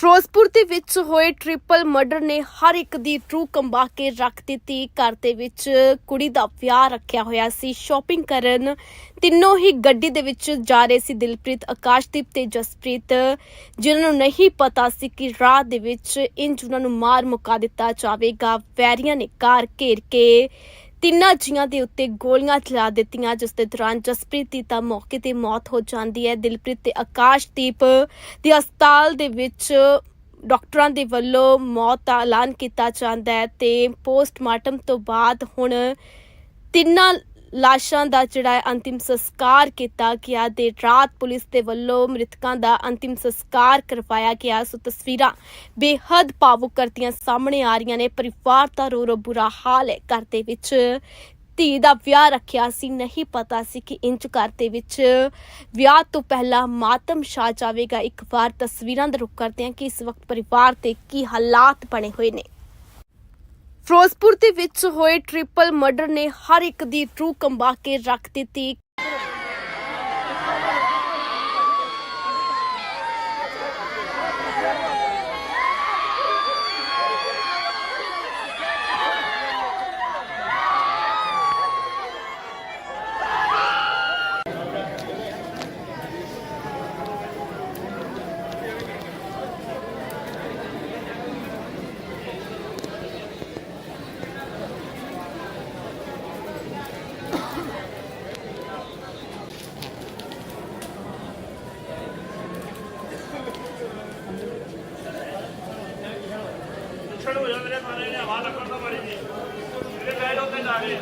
ਫਿਰੋਜ਼ਪੁਰ ਦੇ ਵਿੱਚ ਹੋਏ ਟ੍ਰਿਪਲ ਮਰਡਰ ਨੇ ਹਰ ਇੱਕ ਦੀ ਟਰੂ ਕੰਬਾ ਕੇ ਰੱਖ ਦਿੱਤੀ। ਘਰ ਦੇ ਵਿੱਚ ਕੁੜੀ ਦਾ ਵਿਆਹ ਰੱਖਿਆ ਹੋਇਆ ਸੀ। ਸ਼ਾਪਿੰਗ ਕਰਨ ਤਿੰਨੋਂ ਹੀ ਗੱਡੀ ਦੇ ਵਿੱਚ ਜਾ ਰਹੇ ਸੀ ਦਿਲਪ੍ਰੀਤ, ਆਕਾਸ਼ਦੀਪ ਤੇ ਜਸਪ੍ਰੀਤ, ਜਿਨ੍ਹਾਂ ਨੂੰ ਨਹੀਂ ਪਤਾ ਸੀ ਕਿ ਰਾਹ ਦੇ ਵਿੱਚ ਇੰਜ ਉਹਨਾਂ ਨੂੰ ਮਾਰ ਮੁਕਾ ਦਿੱਤਾ ਜਾਵੇਗਾ। ਵੈਰੀਆਂ ਨੇ ਕਾਰ ਘੇਰ ਕੇ ਤਿੰਨਾਂ ਜੀਆਂ ਦੇ ਉੱਤੇ ਗੋਲੀਆਂ ਚਲਾ ਦਿੱਤੀਆਂ, ਜਿਸ ਦੇ ਦੌਰਾਨ ਜਸਪ੍ਰੀਤ ਦੀ ਤਾਂ ਮੌਕੇ ਤੇ ਮੌਤ ਹੋ ਜਾਂਦੀ ਹੈ। ਦਿਲਪ੍ਰੀਤ ਤੇ ਆਕਾਸ਼ਦੀਪ ਦੇ ਹਸਪਤਾਲ ਦੇ ਵਿੱਚ ਡਾਕਟਰਾਂ ਦੇ ਵੱਲੋਂ ਮੌਤ ਦਾ ਐਲਾਨ ਕੀਤਾ ਜਾਂਦਾ ਹੈ ਤੇ ਪੋਸਟਮਾਰਟਮ ਤੋਂ ਬਾਅਦ ਹੁਣ ਤਿੰਨਾਂ ਲਾਸ਼ਾਂ ਦਾ ਜਿਹੜਾ ਹੈ ਅੰਤਿਮ ਸੰਸਕਾਰ ਕੀਤਾ ਗਿਆ ਦੇ ਰਾਤ ਪੁਲਿਸ ਦੇ ਵੱਲੋਂ ਮ੍ਰਿਤਕਾਂ ਦਾ ਅੰਤਿਮ ਸੰਸਕਾਰ ਕਰਵਾਇਆ ਗਿਆ। ਸੋ ਤਸਵੀਰਾਂ ਬੇਹੱਦ ਭਾਵੁਕ ਕਰਤੀਆਂ ਸਾਹਮਣੇ ਆ ਰਹੀਆਂ ਨੇ। ਪਰਿਵਾਰ ਦਾ ਰੋ ਰੋ ਬੁਰਾ ਹਾਲ ਹੈ। ਘਰ ਦੇ ਵਿੱਚ ਧੀ ਦਾ ਵਿਆਹ ਰੱਖਿਆ ਸੀ। ਨਹੀਂ ਪਤਾ ਸੀ ਕਿ ਇੰਚ ਘਰ ਦੇ ਵਿੱਚ ਵਿਆਹ ਤੋਂ ਪਹਿਲਾਂ ਮਾਤਮ ਛਾ ਜਾਵੇਗਾ। ਇੱਕ ਵਾਰ ਤਸਵੀਰਾਂ ਦਾ ਰੁਖ ਕਰਦੇ ਹਾਂ ਕਿ ਇਸ ਵਕਤ ਪਰਿਵਾਰ ਤੇ ਕੀ ਹਾਲਾਤ ਬਣੇ ਹੋਏ ਨੇ। ਫਿਰੋਜ਼ਪੁਰ ਦੇ ਵਿੱਚ ਹੋਏ ਟ੍ਰਿਪਲ ਮਰਡਰ ਨੇ ਹਰ ਇੱਕ ਦੀ ਟਰੂ ਕੰਬਾ ਕੇ ਰੱਖ ਦਿੱਤੀ ਛੜ ਹੋ ਜਾ ਮੇਰੇ ਸਾਰੇ ਨੇ ਹਵਾ ਲੱਗਣ ਦਾ ਮਾਰੀ ਜੀ ਮੇਰੇ ਬੈਠ ਉੱਤੇ ਜਾ ਕੇ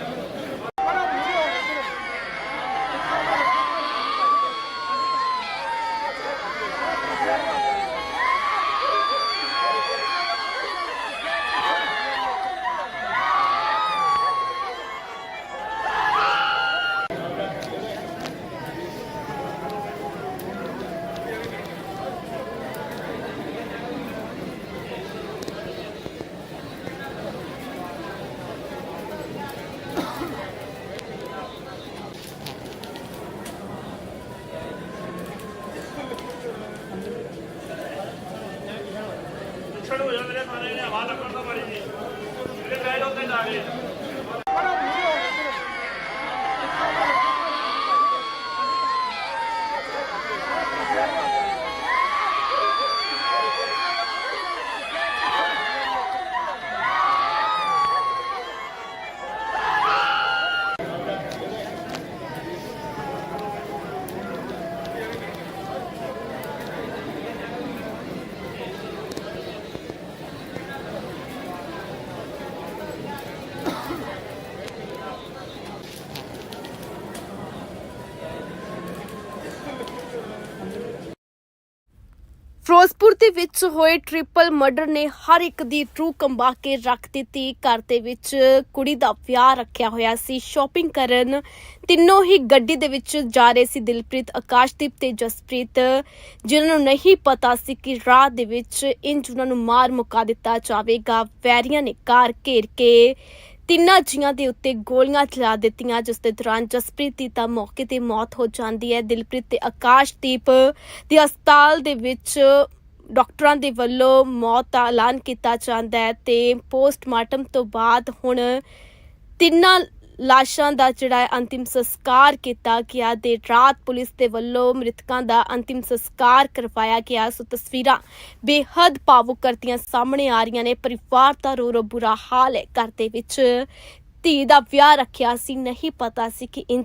ਛੜ ਹੋ ਜਾ ਮੇਰੇ ਸਾਰੇ ਨੇ ਹਵਾ ਲੱਗਣ ਦਾ ਮਾਰੀ ਜੀ ਮੇਰੇ ਬੈਠ ਉੱਤੇ ਜਾ ਕੇ। ਫਿਰੋਜ਼ਪੁਰ ਦੇ ਵਿੱਚ ਹੋਏ ਟ੍ਰਿਪਲ ਮਰਡਰ ਨੇ ਹਰ ਇੱਕ ਦੀ ਟਰੂ ਕੰਬਾ ਕੇ ਰੱਖ ਦਿੱਤੀ। ਘਰ ਦੇ ਵਿੱਚ ਕੁੜੀ ਦਾ ਵਿਆਹ ਰੱਖਿਆ ਹੋਇਆ ਸੀ। ਸ਼ਾਪਿੰਗ ਕਰਨ ਤਿੰਨੋਂ ਹੀ ਗੱਡੀ ਦੇ ਵਿੱਚ ਜਾ ਰਹੇ ਸੀ ਦਿਲਪ੍ਰੀਤ, ਆਕਾਸ਼ਦੀਪ ਤੇ ਜਸਪ੍ਰੀਤ, ਜਿਨ੍ਹਾਂ ਨੂੰ ਨਹੀਂ ਪਤਾ ਸੀ ਕਿ ਰਾਹ ਦੇ ਵਿੱਚ ਇੰਜ ਉਹਨਾਂ ਨੂੰ ਮਾਰ ਮੁਕਾ ਦਿੱਤਾ ਜਾਵੇਗਾ। ਵੈਰੀਆਂ ਨੇ ਕਾਰ ਘੇਰ ਕੇ ਤਿੰਨਾਂ ਜੀਆਂ ਦੇ ਉੱਤੇ ਗੋਲੀਆਂ ਚਲਾ ਦਿੱਤੀਆਂ, ਜਿਸ ਦੇ ਦੌਰਾਨ ਜਸਪ੍ਰੀਤ ਦੀ ਤਾਂ ਮੌਕੇ ਤੇ ਮੌਤ ਹੋ ਜਾਂਦੀ ਹੈ। ਦਿਲਪ੍ਰੀਤ ਤੇ ਆਕਾਸ਼ਦੀਪ ਦੇ ਹਸਪਤਾਲ ਦੇ ਵਿੱਚ ਡਾਕਟਰਾਂ ਦੇ ਵੱਲੋਂ ਮੌਤ ਦਾ ਐਲਾਨ ਕੀਤਾ ਜਾਂਦਾ ਹੈ ਤੇ ਪੋਸਟਮਾਰਟਮ ਤੋਂ ਬਾਅਦ ਹੁਣ ਤਿੰਨਾਂ ਲਾਸ਼ਾਂ ਦਾ ਜਿਹੜਾ ਅੰਤਿਮ ਸੰਸਕਾਰ ਕੀਤਾ ਗਿਆ, ਦੇਰ ਰਾਤ ਪੁਲਿਸ ਦੇ ਵੱਲੋਂ ਮ੍ਰਿਤਕਾਂ ਦਾ ਅੰਤਿਮ ਸੰਸਕਾਰ ਕਰਵਾਇਆ ਗਿਆ। ਸੋ ਤਸਵੀਰਾਂ ਬੇਹੱਦ ਭਾਵੁਕ ਕਰਦੀਆਂ ਸਾਹਮਣੇ ਆ ਰਹੀਆਂ ਨੇ। ਪਰਿਵਾਰ ਦਾ ਰੋ ਰੋ ਬੁਰਾ ਹਾਲ ਹੈ। ਘਰ ਦੇ ਵਿੱਚ ਧੀ ਦਾ ਵਿਆਹ ਰੱਖਿਆ ਸੀ। ਨਹੀਂ ਪਤਾ ਸੀ ਕਿ